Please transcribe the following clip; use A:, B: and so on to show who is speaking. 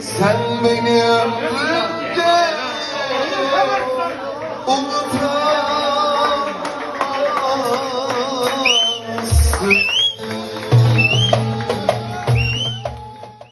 A: Sen beni öptün de